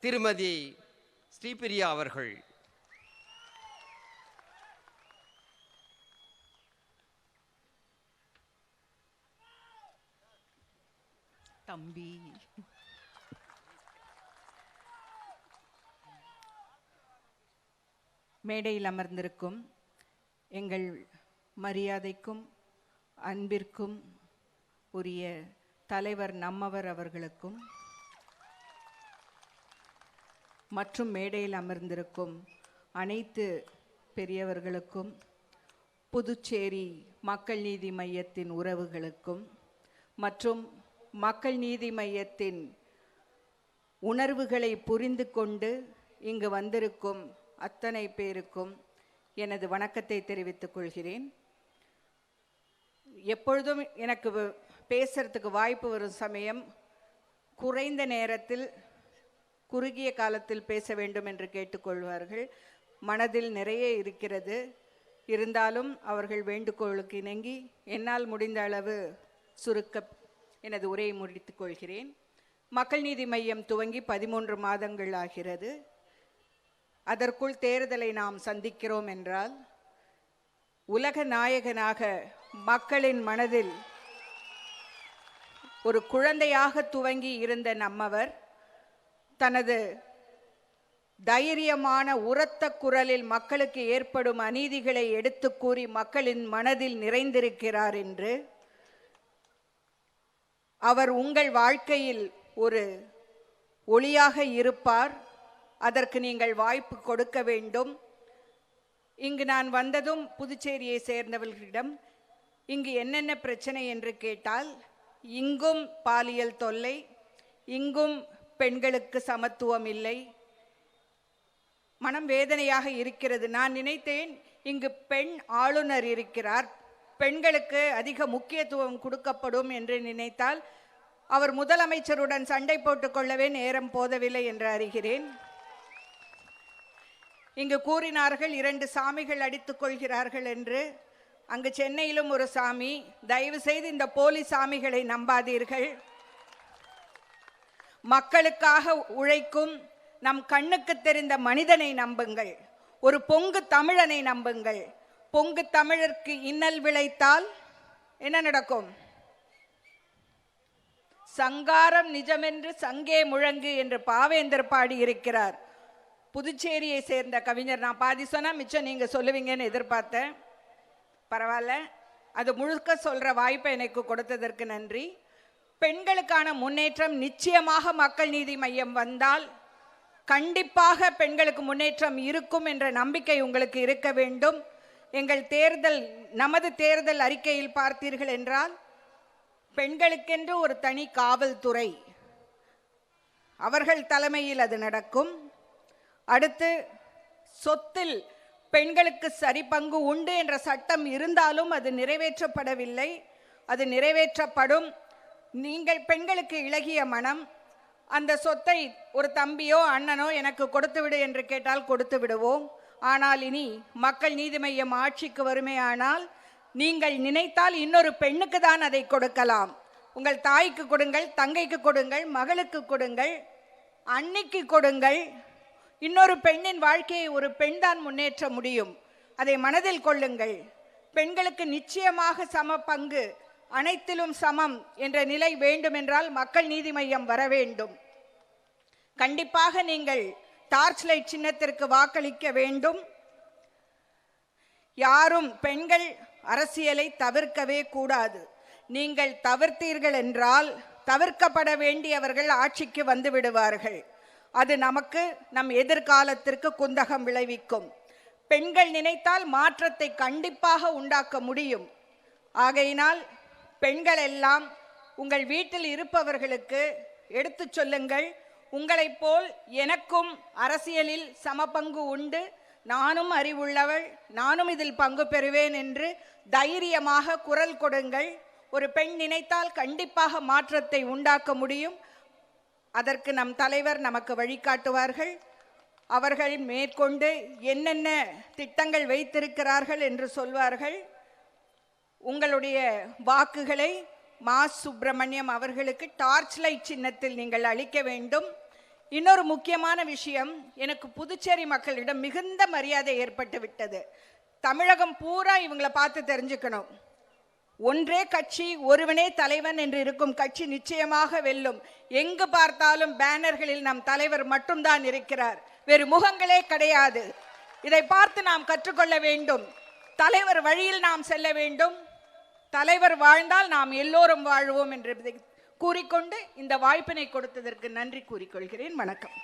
திருமதி ஸ்ரீபிரியா அவர்கள். தம்பி. மேடையில் அமர்ந்திருக்கும் எங்கள் மரியாதைக்கும் அன்பிற்கும் உரிய தலைவர் நம்மவர் அவர்களுக்கும் மற்றும் மேடையில் அமர்ந்திருக்கும் அனைத்து பெரியவர்களுக்கும் புதுச்சேரி மக்கள் நீதி மையத்தின் உறவுகளுக்கும் மற்றும் மக்கள் நீதி மையத்தின் உணர்வுகளை புரிந்து கொண்டு இங்கு வந்திருக்கும் அத்தனை பேருக்கும் எனது வணக்கத்தை தெரிவித்துக் கொள்கிறேன். எப்பொழுதும் எனக்கு பேசுறதுக்கு வாய்ப்பு வரும் சமயம் குறைந்த நேரத்தில் குறுகிய காலத்தில் பேச வேண்டும் என்று கேட்டுக்கொள்வார்கள். மனதில் நிறைய இருக்கிறது. இருந்தாலும் அவர்கள் வேண்டுகோளுக்கு இணங்கி என்னால் முடிந்த அளவு சுருக்க எனது உரையை முடித்துக் கொள்கிறேன். மக்கள் நீதி மையம் துவங்கி பதிமூன்று மாதங்கள் ஆகிறது. அதற்குள் தேர்தலை நாம் சந்திக்கிறோம் என்றால் உலக நாயகனாக மக்களின் மனதில் ஒரு குழந்தையாக துவங்கி இருந்த நம்மவர் தனது தைரியமான உரத்த குரலில் மக்களுக்கு ஏற்படும் அநீதிகளை எடுத்து கூறி மக்களின் மனதில் நிறைந்திருக்கிறார் என்று அவர் உங்கள் வாழ்க்கையில் ஒரு ஒளியாக இருப்பார். அதற்கு நீங்கள் வாய்ப்பு கொடுக்க வேண்டும். இங்கு நான் வந்ததும் புதுச்சேரியை சேர்ந்தவர்களிடம் இங்கு என்னென்ன பிரச்சனை? என்று கேட்டால் இங்கும் பாலியல் தொல்லை இங்கும் பெண்களுக்கு சமத்துவம் இல்லை. மனம் வேதனையாக இருக்கிறது. நான் நினைத்தேன் இங்கு பெண் ஆளுநர் இருக்கிறார். பெண்களுக்கு அதிக முக்கியத்துவம் கொடுக்கப்படும் என்று நினைத்தால் அவர் முதலமைச்சருடன் சண்டை போட்டுக்கொள்ளவே நேரம் போதவில்லை என்று அறிகிறேன். இங்கு கூறினார்கள் இரண்டு சாமிகள் அடித்துக் கொள்கிறார்கள் என்று. அங்கு சென்னையிலும் ஒரு சாமி. தயவு செய்து இந்த போலி சாமிகளை நம்பாதீர்கள். மக்களுக்காக உழைக்கும் நம் கண்ணுக்கு தெரிந்த மனிதனை நம்புங்கள். ஒரு பொங்கு தமிழனை நம்புங்கள். பொங்கு தமிழருக்கு இன்னல் விளைத்தால் என்ன நடக்கும்? சங்காரம் நிஜமென்று சங்கே முழங்கு என்று பாவேந்தர் பாடி இருக்கிறார் புதுச்சேரியை சேர்ந்த கவிஞர். நான் பாதி சொன்னா மிச்சம் நீங்க சொல்லுவீங்கன்னு எதிர்பார்த்தேன். பரவாயில்ல. அது முழுக்க சொல்ற வாய்ப்பை எனக்கு கொடுத்ததற்கு நன்றி. பெண்களுக்கான முன்னேற்றம் நிச்சயமாக மக்கள் நீதி மையம் வந்தால் கண்டிப்பாக பெண்களுக்கு முன்னேற்றம் இருக்கும் என்ற நம்பிக்கை உங்களுக்கு இருக்க வேண்டும். எங்கள் தேர்தல் நமது தேர்தல் அறிக்கையில் பார்த்தீர்கள் என்றால் பெண்களுக்கென்று ஒரு தனி காவல்துறை. அவர்கள் தலைமையில் அது நடக்கும். அடுத்து சொத்தில் பெண்களுக்கு சரி பங்கு உண்டு என்ற சட்டம் இருந்தாலும் அது நிறைவேற்றப்படவில்லை. அது நிறைவேற்றப்படும். நீங்கள் பெண்களுக்கு இழகிய மனம் அந்த சொத்தை ஒரு தம்பியோ அண்ணனோ எனக்கு கொடுத்து விடு என்று கேட்டால் கொடுத்து விடுவோம். ஆனால் இனி மக்கள் நீதி மையம் ஆட்சிக்கு வருமேயானால் நீங்கள் நினைத்தால் இன்னொரு பெண்ணுக்கு தான் அதை கொடுக்கலாம். உங்கள் தாய்க்கு கொடுங்கள் தங்கைக்கு கொடுங்கள் மகளுக்கு கொடுங்கள் அன்னைக்கு கொடுங்கள். இன்னொரு பெண்ணின் வாழ்க்கையை ஒரு பெண் தான் முன்னேற்ற முடியும். அதை மனதில் கொள்ளுங்கள். பெண்களுக்கு நிச்சயமாக சம பங்கு அனைத்திலும் சமம் என்ற நிலை வேண்டுமென்றால் மக்கள் நீதி மையம் வர வேண்டும். கண்டிப்பாக நீங்கள் டார்ச் லைட் சின்னத்திற்கு வாக்களிக்க வேண்டும். யாரும் பெண்கள் அரசியலை தவிர்க்கவே கூடாது. நீங்கள் தவிர்த்தீர்கள் என்றால் தவிர்க்கப்பட வேண்டியவர்கள் ஆட்சிக்கு வந்து விடுவார்கள். அது நமக்கு நம் எதிர்காலத்திற்கு குந்தகம் விளைவிக்கும். பெண்கள் நினைத்தால் மாற்றத்தை கண்டிப்பாக உண்டாக்க முடியும். ஆகையினால் பெண்கள் எல்லாம் உங்கள் வீட்டில் இருப்பவர்களுக்கு எடுத்துச் சொல்லுங்கள். உங்களைப் போல் எனக்கும் அரசியலில் சமபங்கு உண்டு. நானும் அறிவுள்ளவள். நானும் இதில் பங்கு பெறுவேன் என்று தைரியமாக குரல் கொடுங்கள். ஒரு பெண் நினைத்தால் கண்டிப்பாக மாற்றத்தை உண்டாக்க முடியும். அதற்கு நம் தலைவர் நமக்கு வழிகாட்டுவார்கள். அவர்கள் மேற்கொண்டு என்னென்ன திட்டங்கள் வைத்திருக்கிறார்கள் என்று சொல்வார்கள். உங்களுடைய வாக்குகளை மா. சுப்பிரமணியம் அவர்களுக்கு டார்ச் லைட் சின்னத்தில் நீங்கள் அளிக்க வேண்டும். இன்னொரு முக்கியமான விஷயம் எனக்கு புதுச்சேரி மக்களிடம் மிகுந்த மரியாதை ஏற்பட்டு விட்டது. தமிழகம் பூரா இவங்களை பார்த்து தெரிஞ்சுக்கணும். ஒன்றே கட்சி ஒருவனே தலைவன் என்று இருக்கும் கட்சி நிச்சயமாக வெல்லும். எங்கு பார்த்தாலும் பேனர்களில் நம் தலைவர் மட்டும்தான் இருக்கிறார். வேறு முகங்களே கிடையாது. இதை பார்த்து நாம் கற்றுக்கொள்ள வேண்டும். தலைவர் வழியில் நாம் செல்ல வேண்டும். தலைவர் வாழ்ந்தால் நாம் எல்லோரும் வாழ்வோம் என்று கூறிக்கொண்டு இந்த வாய்ப்பினை கொடுத்ததற்கு நன்றி கூறிக்கொள்கிறேன். வணக்கம்.